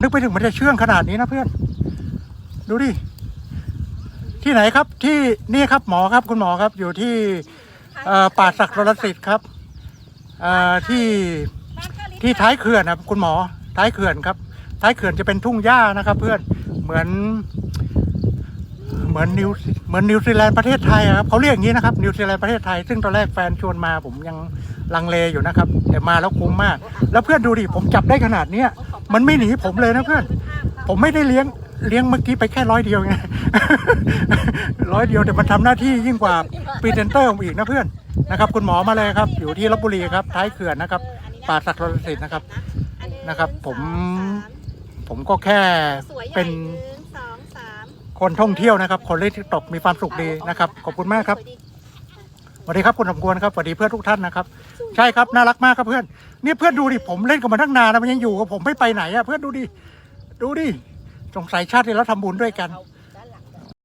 นึกไปถึงมันจะเชื่องขนาดนี้นะเพื่อน ดูดิ ที่ไหนครับที่นี่ครับหมอครับคุณหมอครับอยู่ที่เอ่อป่าศักดิ์รลสิทธิ์ครับเอ่อที่ที่ท้ายเขื่อนนะครับคุณหมอท้ายเขื่อนครับ ท้ายเขื่อนจะเป็นทุ่งหญ้านะครับ เพื่อนเหมือน เหมือนนิวเหมือนนิวซีแลนด์ประเทศไทยอะครับเขาเรียกอย่างนี้นะครับนิวซีแลนด์ประเทศไทยซึ่งตอนแรกแฟนชวนมาผมยังลังเลอยู่นะครับ แต่มาแล้วคุ้มมาก แล้วเพื่อนดูดิผมจับได้ขนาดเนี้ย มันไม่หนีผมเลยนะเพื่อน ผมไม่ได้เลี้ยงเลี้ยงเมื่อกี้ไปแค่ร้อยเดียวไงร้อยเดียวแต่มันทำหน้าที่ยิ่งกว่าพรีเซนเตอร์ผมอีกนะเพื่อนนะครับ คุณหมอมาเลยครับ อยู่ที่ลบบุรีครับท้ายเขื่อนนะครับ ป่าศักดิ์รลสิทธิ์นะครับนะครับ ผมผมก็แค่เป็นสองสามคนท่องเที่ยวนะครับ คนเล่นทิกตอกมีความสุขดีนะครับ ขอบคุณมากครับส วัสดีครับคุณสมควรครับสวัสดีเพื่อนทุกท่านนะครับ ใช่ครับน่ารักมากครับเพื่อน นี่เพื่อนดูดิผมเล่นกับมันตั้งนานแล้วมันยังอยู่กับผมไม่ไปไหนอะเพื่อนดูดิดูดิสงสัยชาติที่เราทำบุญด้วยกันเ